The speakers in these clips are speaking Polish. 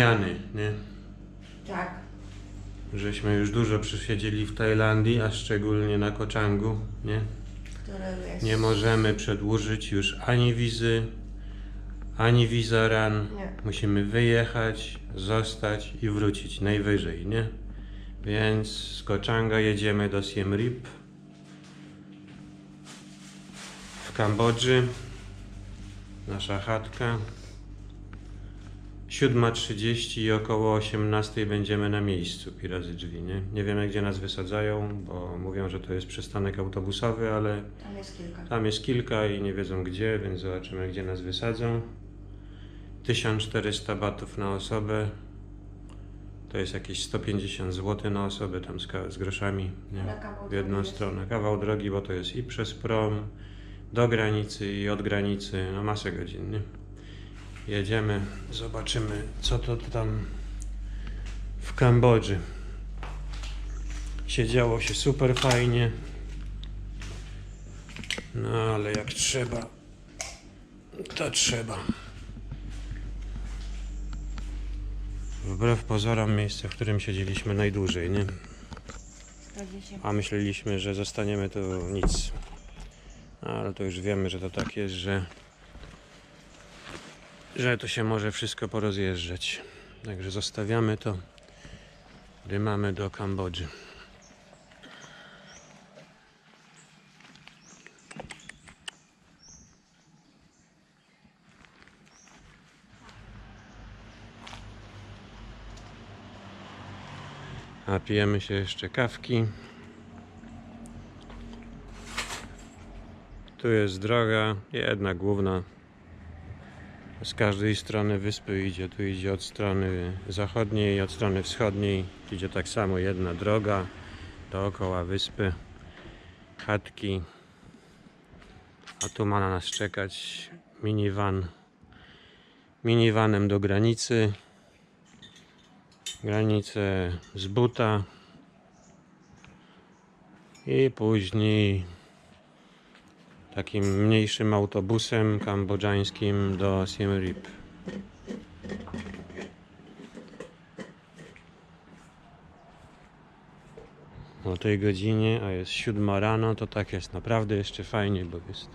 zmiany, nie? Tak. Żeśmy już dużo przysiedzieli w Tajlandii, a szczególnie na Kochangu, nie? Jest... Nie możemy przedłużyć już ani wizy, ani wizaran. Nie. Musimy wyjechać, zostać i wrócić najwyżej, nie? Więc z Kochanga jedziemy do Siem Reap w Kambodży. Nasza chatka. 7.30 i około 18.00 będziemy na miejscu Pirazy Drzwi, nie? Nie wiemy gdzie nas wysadzają, bo mówią, że to jest przystanek autobusowy, ale Tam jest kilka. tam jest kilka i nie wiedzą gdzie, więc zobaczymy gdzie nas wysadzą. 1400 batów na osobę. To jest jakieś 150 zł na osobę tam z, ka- z groszami nie? Kawał w jedną drogi jest. stronę. Kawał drogi, bo to jest i przez prom do granicy i od granicy, no masę godzin. Nie? Jedziemy, zobaczymy co to tam w Kambodży. Siedziało się super fajnie. No ale jak trzeba, to trzeba. Wbrew pozorom miejsce, w którym siedzieliśmy najdłużej, nie? A myśleliśmy, że zostaniemy tu nic. No, Ale to już wiemy, że to tak jest, że że to się może wszystko porozjeżdżać. Także zostawiamy to. Dymamy do Kambodży. A pijemy się jeszcze kawki. Tu jest droga, jedna główna. Z każdej strony wyspy idzie. Tu idzie od strony zachodniej, od strony wschodniej. Idzie tak samo jedna droga dookoła wyspy. Chatki. A tu ma na nas czekać minivan. Minivanem do granicy. Granicę z buta. I później takim mniejszym autobusem kambodżańskim do Siem Reap. O tej godzinie, a jest siódma rano, to tak jest naprawdę jeszcze fajnie, bo jest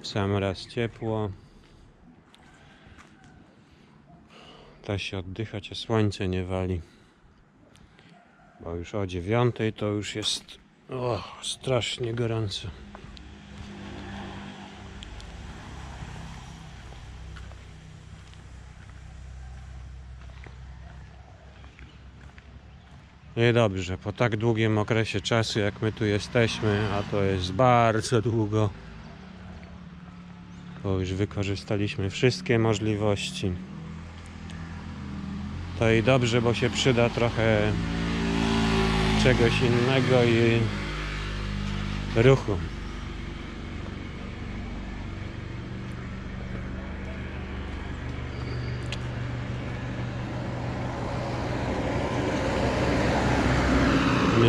w sam raz ciepło. Da się oddychać, a słońce nie wali. Bo już o dziewiątej to już jest o, strasznie gorąco. No i dobrze, po tak długim okresie czasu, jak my tu jesteśmy, a to jest bardzo długo, bo już wykorzystaliśmy wszystkie możliwości. To i dobrze, bo się przyda trochę czegoś innego i ruchu.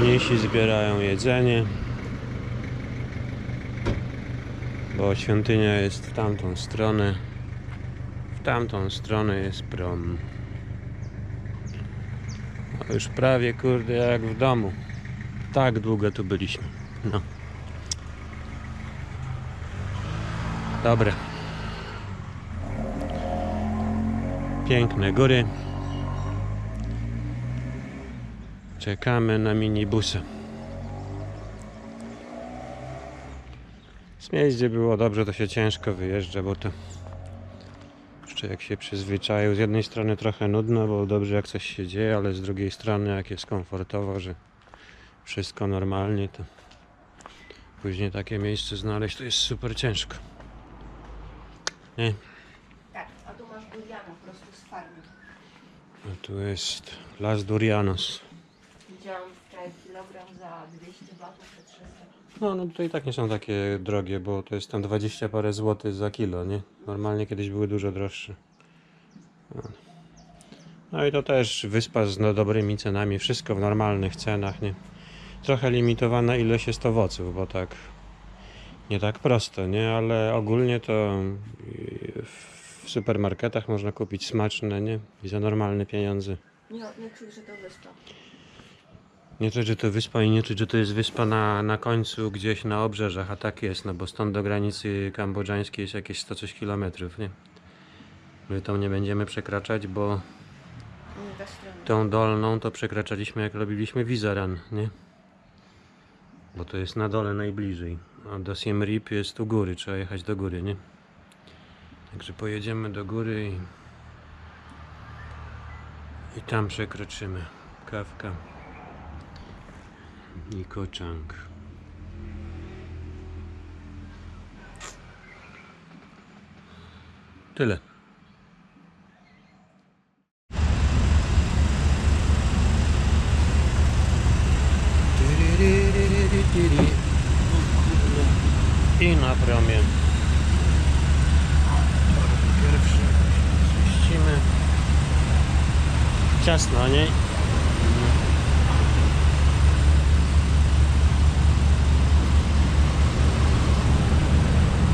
Mniejsi zbierają jedzenie, bo świątynia jest w tamtą stronę. W tamtą stronę jest prom. No już prawie kurde jak w domu. Tak długo tu byliśmy. No. Dobre. Piękne góry. Czekamy na minibusa. Z miejsc, gdzie było dobrze, to się ciężko wyjeżdża, bo to jeszcze jak się przyzwyczaił, z jednej strony trochę nudno, bo dobrze jak coś się dzieje, ale z drugiej strony jak jest komfortowo, że wszystko normalnie, to później takie miejsce znaleźć to jest super ciężko. Nie? Tak, a tu masz duriana prosto z farmy. A tu jest Las Durianos. Kilogram za 200 batów, czy 300. No, no to i tak nie są takie drogie, bo to jest tam 20 parę złotych za kilo, nie? Normalnie kiedyś były dużo droższe. No. No i to też wyspa z no, dobrymi cenami, wszystko w normalnych cenach, nie? Trochę limitowana ilość jest owoców, bo tak nie tak prosto, nie? Ale ogólnie to w supermarketach można kupić smaczne, nie? I za normalne pieniądze. Nie, nie czuć, że to wyspa. Nie to, że to wyspa i nie to, że to jest wyspa na, na końcu gdzieś na obrzeżach, a tak jest, no bo stąd do granicy kambodżańskiej jest jakieś 100 coś kilometrów, nie? My tą nie będziemy przekraczać, bo tą dolną to przekraczaliśmy jak robiliśmy Vizaran, nie? Bo to jest na dole najbliżej, a do Siem Reap jest u góry, trzeba jechać do góry, nie? Także pojedziemy do góry i, i tam przekroczymy. Kawka i. Tyle. I na promie. Pierwszy zmieścimy. Ciasno, nie?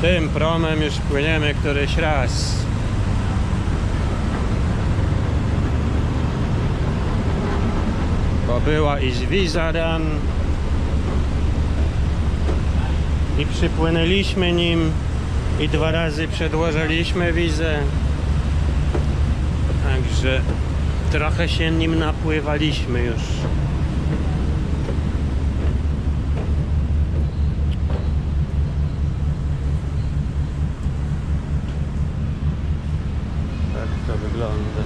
Tym promem już płyniemy któryś raz. Bo była i z Wizaran i przypłynęliśmy nim i dwa razy przedłożyliśmy wizę. Także trochę się nim napływaliśmy już. Tak to wygląda.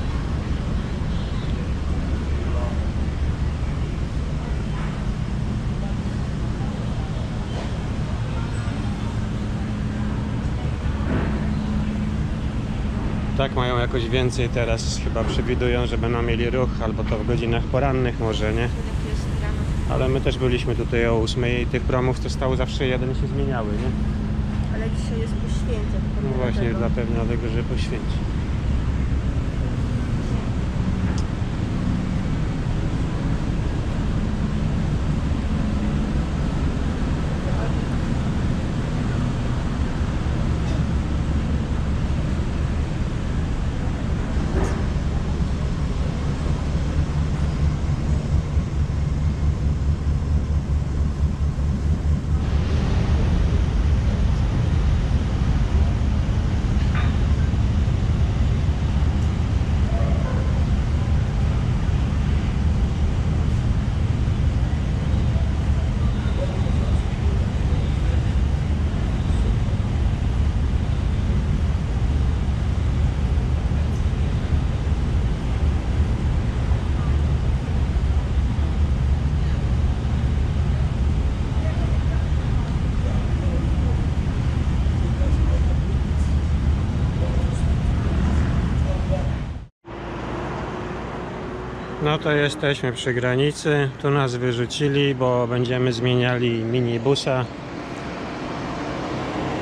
Tak mają jakoś więcej teraz, chyba przewidują, że będą mieli ruch, albo to w godzinach porannych może, nie? Ale my też byliśmy tutaj o 8 i tych promów to stało zawsze jeden się zmieniały, nie? Ale dzisiaj jest po święcie. No właśnie, dlatego. dlatego, że poświęci. No to jesteśmy przy granicy. Tu nas wyrzucili, bo będziemy zmieniali minibusa.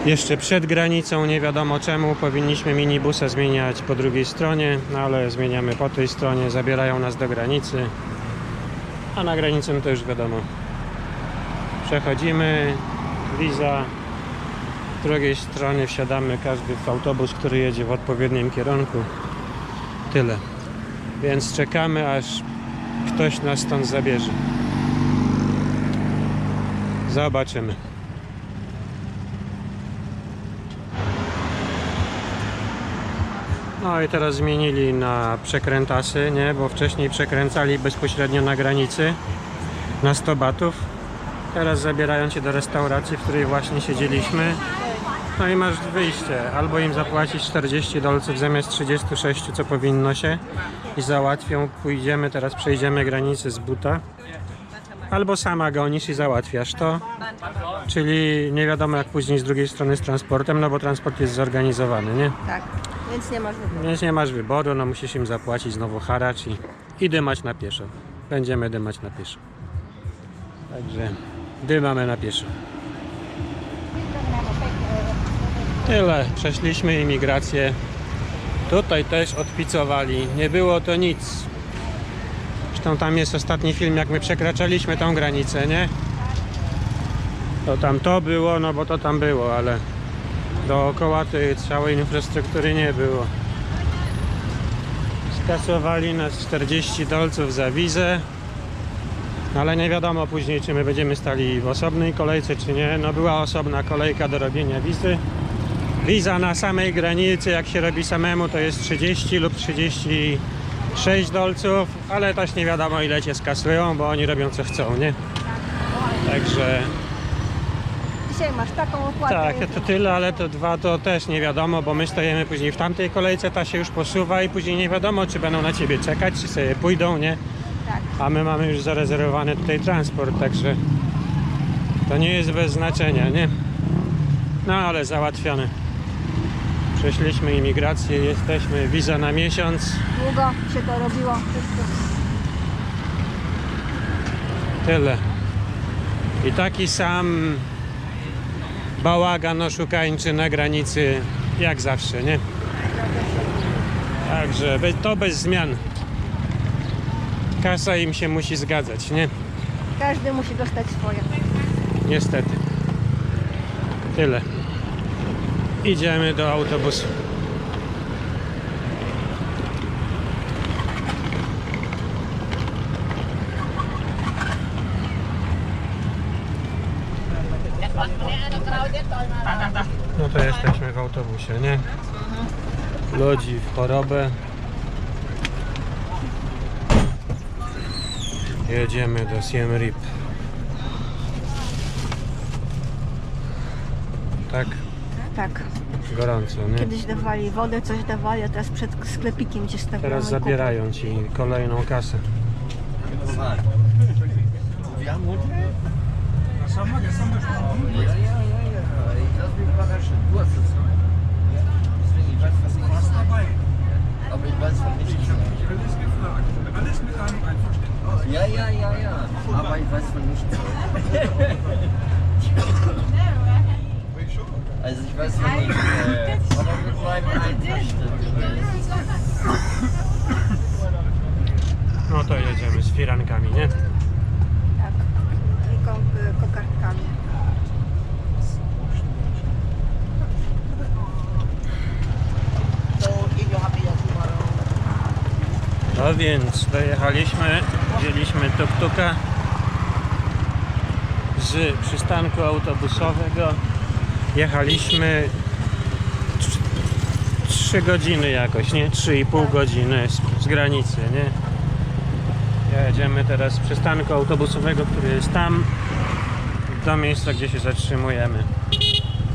Jeszcze przed granicą, nie wiadomo czemu, powinniśmy minibusa zmieniać po drugiej stronie, no ale zmieniamy po tej stronie, zabierają nas do granicy. A na granicę no to już wiadomo. Przechodzimy, wiza. Z drugiej strony wsiadamy każdy w autobus, który jedzie w odpowiednim kierunku. Tyle. Więc czekamy, aż ktoś nas stąd zabierze. Zobaczymy. No i teraz zmienili na przekrętasy, nie? Bo wcześniej przekręcali bezpośrednio na granicy na 100 batów. Teraz zabierają cię do restauracji, w której właśnie siedzieliśmy. No i masz wyjście. Albo im zapłacić 40 dolców zamiast 36, co powinno się i załatwią, pójdziemy, teraz przejdziemy granicę z buta. Albo sama gonisz i załatwiasz to. Czyli nie wiadomo jak później z drugiej strony z transportem, no bo transport jest zorganizowany, nie? Tak, więc nie masz wyboru. Więc nie masz wyboru, no musisz im zapłacić znowu haracz i, i dymać na pieszo. Będziemy dymać na pieszo. Także dymamy na pieszo. Tyle, przeszliśmy imigrację. Tutaj też odpicowali. Nie było to nic. Zresztą tam jest ostatni film, jak my przekraczaliśmy tą granicę, nie? To tam to było, no bo to tam było, ale Dookoła tej całej infrastruktury nie było. Skasowali nas 40 dolców za wizę. Ale nie wiadomo później, czy my będziemy stali w osobnej kolejce, czy nie. No była osobna kolejka do robienia wizy. Wiza na samej granicy, jak się robi samemu, to jest 30 lub 36 dolców, ale też nie wiadomo ile cię skasują, bo oni robią co chcą, nie? Także Dzisiaj masz taką opłatę. tak, to tyle, ale to dwa to też nie wiadomo, bo my stajemy później w tamtej kolejce, ta się już posuwa i później nie wiadomo, czy będą na ciebie czekać, czy sobie pójdą, nie? Tak. A my mamy już zarezerwowany tutaj transport, także to nie jest bez znaczenia, nie? No ale załatwione. Przeszliśmy imigrację, jesteśmy, wiza na miesiąc, Długo się to robiło. Wszystko. tyle. I taki sam bałagan oszukańczy na granicy, jak zawsze, nie? Także to bez zmian. Kasa im się musi zgadzać, nie? Każdy musi dostać swoje. Niestety. Tyle. Idziemy do autobusu. No to jesteśmy w autobusie, nie? Ludzi w chorobę. Jedziemy do Siem Reap. Tak, Tak. gorąco, nie? Kiedyś dawali wodę, coś dawali, a teraz przed sklepikiem cię stawiają. Teraz zabierają ci kolejną kasę. Aber ich weiß von nichts. Alles gefragt. Alles mit einem Einverständnis. Ja, ja, ja, ja. Aber ich weiß von nichts. Also ich weiß von nichts. Äh, aber mit meinem Einverständnis. No to jedziemy z firankami, nie? Tak. I kąpy kokardkami. No więc dojechaliśmy, wzięliśmy tuk-tuka z przystanku autobusowego. Jechaliśmy 3 godziny jakoś, nie? 3,5 godziny z, z granicy, nie? Jedziemy teraz z przystanku autobusowego, który jest tam do miejsca, gdzie się zatrzymujemy.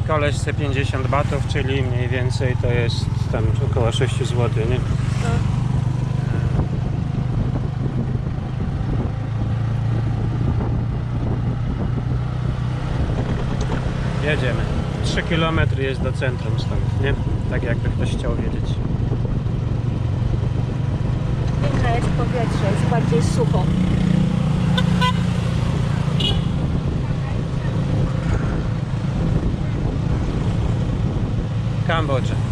Koleś chce 50 batów, czyli mniej więcej to jest tam około 6 zł, nie? Jedziemy. 3 km jest do centrum stąd, nie? Tak jakby ktoś chciał wiedzieć. Inne jest powietrze, jest bardziej sucho. Kambodża.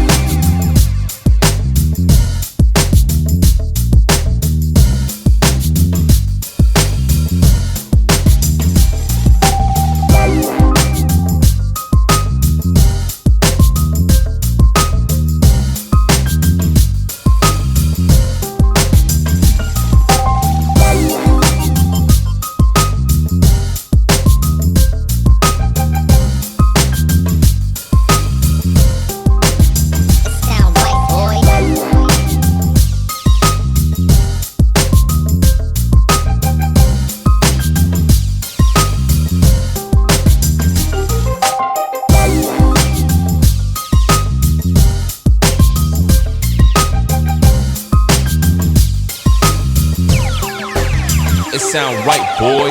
Sound right, boys.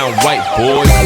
Sound right, boys.